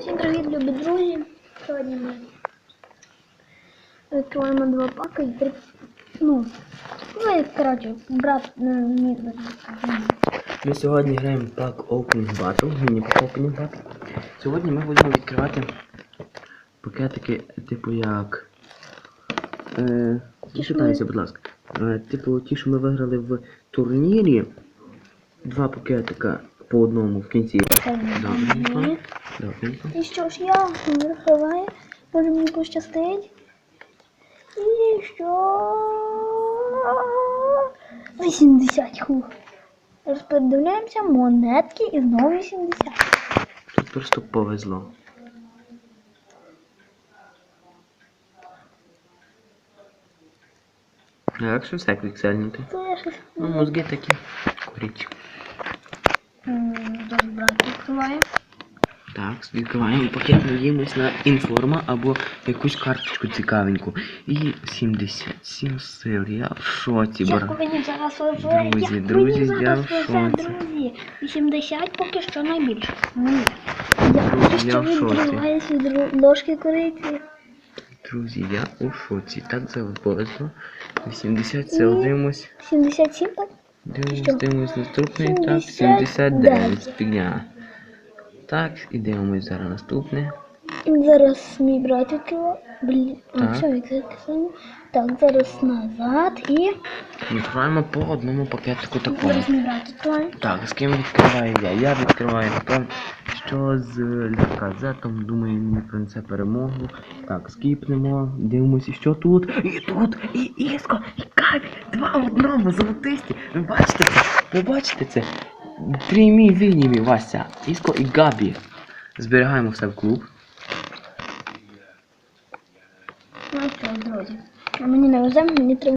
Всім привіт, любі друзі. Сьогодні ми відкриваємо два пака і три. Ну, ну і коротше, брат не Ми сьогодні граємо пак Opening Battle, міні-пак Opening Battle. Сьогодні ми будемо відкривати пакетики, типу як. Е, Ті, що читайся, будь ласка. Е, типу ті, що ми виграли в турнірі. Два пакетика по одному в кінці. Добренько. Добренько. І що ж я відкриваю, може мені пощастить. І що 80 хух. Розподивляємося монетки і знову 80. Тут просто повезло. Як що все квіксельнути? Ну, мозги такі. Куріть. М, Зараз брат відкриває. Так, відкриваємо пакет, надіємось на інформа або якусь карточку цікавеньку. І 77 сил. Я в шоці, Як мені зараз везе? Друзі, Як друзі, мені зараз я в шоці. друзі. 80 поки що найбільше. Ні. Я Друзі, я що в шоці. відриваюся від ру- ложки кориці. Друзі, я у шоці. Так повезло. 80 сил, дивимось. 77 так? Дивимось, дивимось наступний. Так, 79. 79. Фігня. Так, і дивимось зараз наступне. Зараз мій брат відкриває. Блін, а все, відкриваємо. Так, зараз назад і Відкриваємо по одному пакетику такому. зараз мій брат відкриває. Так, з ким відкриваю я? Я відкриваю напевно, що з Ляказетом, думаю, він принесе перемогу. Так, скіпнемо, дивимося, що тут. І тут, і Іско, і Каві, два в одному, золотисті. Ви бачите це? Ви бачите це? Прямі лінії, Вася. Іско і Габі. Зберігаємо все в клуб. Ну що, друзі. А мені везе, мені треба